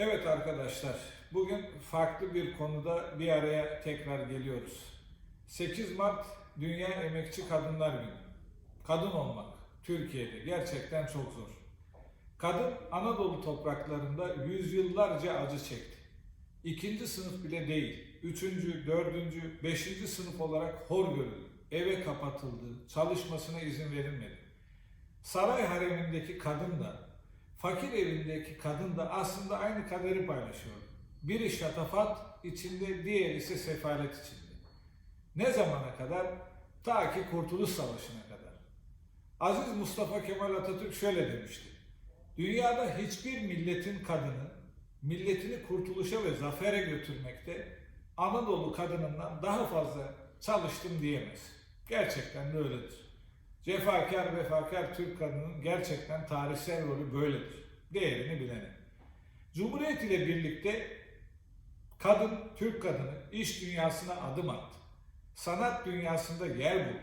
Evet arkadaşlar, bugün farklı bir konuda bir araya tekrar geliyoruz. 8 Mart Dünya Emekçi Kadınlar Günü. Kadın olmak Türkiye'de gerçekten çok zor. Kadın Anadolu topraklarında yüzyıllarca acı çekti. İkinci sınıf bile değil, üçüncü, dördüncü, beşinci sınıf olarak hor görüldü. Eve kapatıldı, çalışmasına izin verilmedi. Saray haremindeki kadın da, fakir evindeki kadın da aslında aynı kaderi paylaşıyordu. Biri şatafat içinde, diğeri ise sefalet içinde. Ne zamana kadar? Ta ki Kurtuluş Savaşı'na kadar. Aziz Mustafa Kemal Atatürk şöyle demişti. Dünyada hiçbir milletin kadını milletini kurtuluşa ve zafere götürmekte Anadolu kadınından daha fazla çalıştım diyemez. Gerçekten de öyledir. Cefakar vefakar Türk kadının gerçekten tarihsel rolü böyledir. Değerini bilene. Cumhuriyet ile birlikte kadın, Türk kadını iş dünyasına adım attı. Sanat dünyasında yer buldu.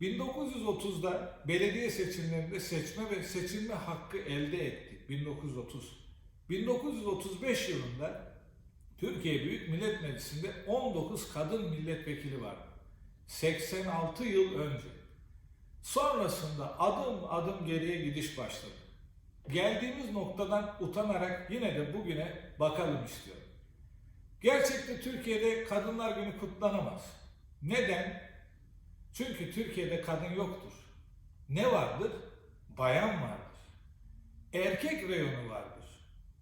1930'da belediye seçimlerinde seçme ve seçilme hakkı elde etti. 1930. 1935 yılında Türkiye Büyük Millet Meclisi'nde 19 kadın milletvekili vardı. 86 yıl önce. Sonrasında adım adım geriye gidiş başladı. Geldiğimiz noktadan utanarak yine de bugüne bakalım istiyorum. Gerçekte Türkiye'de Kadınlar Günü kutlanamaz. Neden? Çünkü Türkiye'de kadın yoktur. Ne vardır? Bayan vardır. Erkek reyonu vardır.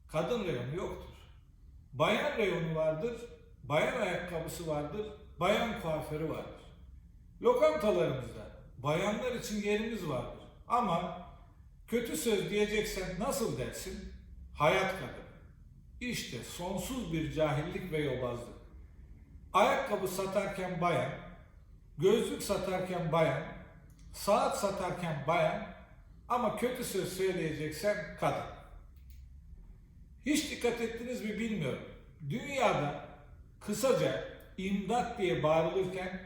Kadın reyonu yoktur. Bayan reyonu vardır. Bayan ayakkabısı vardır. Bayan kuaförü vardır. Lokantalarımızda bayanlar için yerimiz vardır. Ama kötü söz diyeceksen nasıl dersin? Hayat kadını. İşte sonsuz bir cahillik ve yobazlık. Ayakkabı satarken bayan, gözlük satarken bayan, saat satarken bayan ama kötü söz söyleyeceksen kadın. Hiç dikkat ettiniz mi bilmiyorum. Dünyada kısaca imdat diye bağırılırken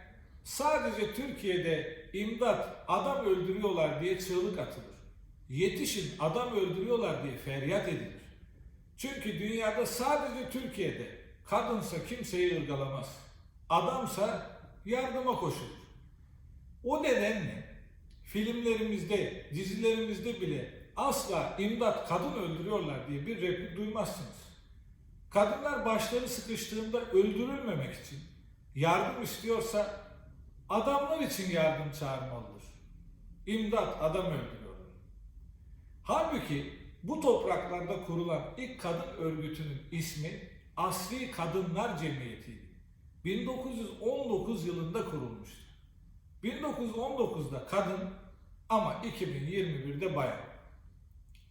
sadece Türkiye'de imdat adam öldürüyorlar diye çığlık atılır. Yetişin adam öldürüyorlar diye feryat edilir. Çünkü dünyada sadece Türkiye'de kadınsa kimseyi ırgalamaz. Adamsa yardıma koşulur. O nedenle filmlerimizde, dizilerimizde bile asla imdat kadın öldürüyorlar diye bir replik duymazsınız. Kadınlar başları sıkıştığında öldürülmemek için yardım istiyorsa adamlar için yardım çağırmalıdır. İmdat adam öldürüyorlar. Halbuki bu topraklarda kurulan ilk kadın örgütünün ismi Asli Kadınlar Cemiyeti'ydi. 1919 yılında kurulmuştu. 1919'da kadın ama 2021'de bayan.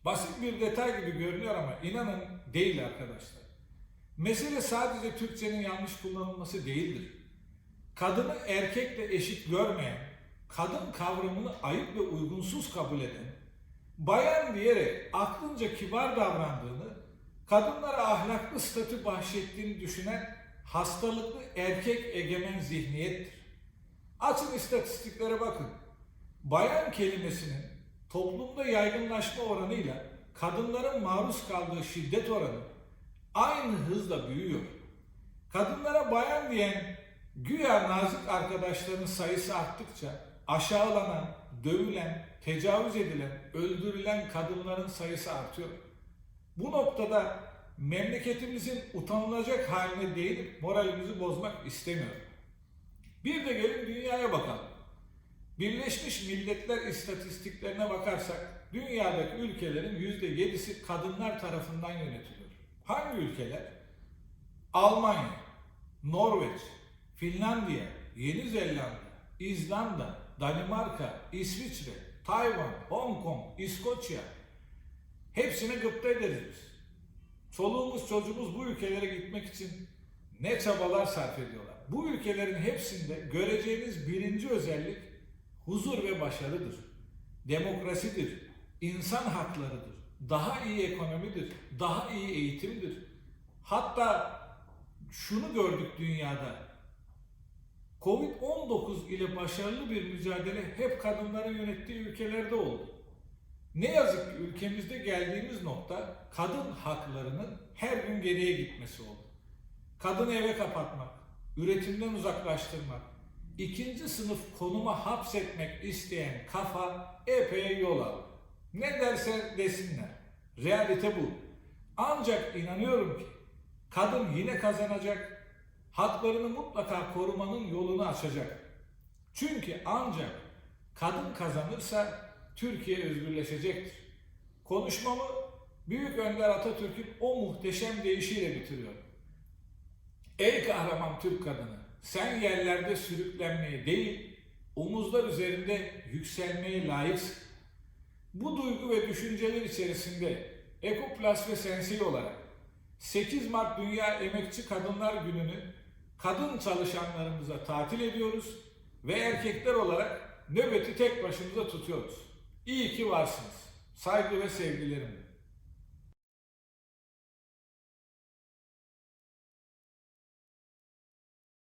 Basit bir detay gibi görünüyor ama inanın değil arkadaşlar. Mesele sadece Türkçenin yanlış kullanılması değildir. Kadını erkekle eşit görmeyen, kadın kavramını ayıp ve uygunsuz kabul eden, bayan diyerek aklınca kibar davrandığını, kadınlara ahlaklı statü bahşettiğini düşünen hastalıklı erkek egemen zihniyettir. Açın istatistiklere bakın. Bayan kelimesinin toplumda yaygınlaşma oranıyla kadınların maruz kaldığı şiddet oranı aynı hızla büyüyor. Kadınlara bayan diyen güya nazik arkadaşların sayısı arttıkça aşağılanan, dövülen, tecavüz edilen, öldürülen kadınların sayısı artıyor. Bu noktada memleketimizin utanılacak haline değinip moralimizi bozmak istemiyorum. Bir de gelin dünyaya bakalım. Birleşmiş Milletler istatistiklerine bakarsak dünyadaki ülkelerin yüzde yedisi kadınlar tarafından yönetiliyor. Hangi ülkeler? Almanya, Norveç, Finlandiya, Yeni Zelanda, İzlanda, Danimarka, İsviçre, Tayvan, Hong Kong, İskoçya. Hepsine gıpta ederiz biz. Çoluğumuz çocuğumuz bu ülkelere gitmek için ne çabalar sarf ediyorlar. Bu ülkelerin hepsinde göreceğiniz birinci özellik huzur ve başarıdır. Demokrasidir, insan haklarıdır, daha iyi ekonomidir, daha iyi eğitimdir. Hatta şunu gördük dünyada. Covid-19 ile başarılı bir mücadele hep kadınların yönettiği ülkelerde oldu. Ne yazık ki ülkemizde geldiğimiz nokta kadın haklarının her gün geriye gitmesi oldu. Kadını eve kapatmak, üretimden uzaklaştırmak, ikinci sınıf konuma hapsetmek isteyen kafa epey yol aldı. Ne derse desinler. Realite bu. Ancak inanıyorum ki kadın yine kazanacak, haklarını mutlaka korumanın yolunu açacak. Çünkü ancak kadın kazanırsa Türkiye özgürleşecektir. Konuşmamı Büyük Önder Atatürk'ün o muhteşem deyişiyle bitiriyorum. Ey kahraman Türk kadını, sen yerlerde sürüklenmeye değil, omuzlar üzerinde yükselmeye layıksın. Bu duygu ve düşünceler içerisinde Ekoplas ve Sensil olarak 8 Mart Dünya Emekçi Kadınlar Günü'nü kadın çalışanlarımıza tatil ediyoruz ve erkekler olarak nöbeti tek başımıza tutuyoruz. İyi ki varsınız. Saygı ve sevgilerimle.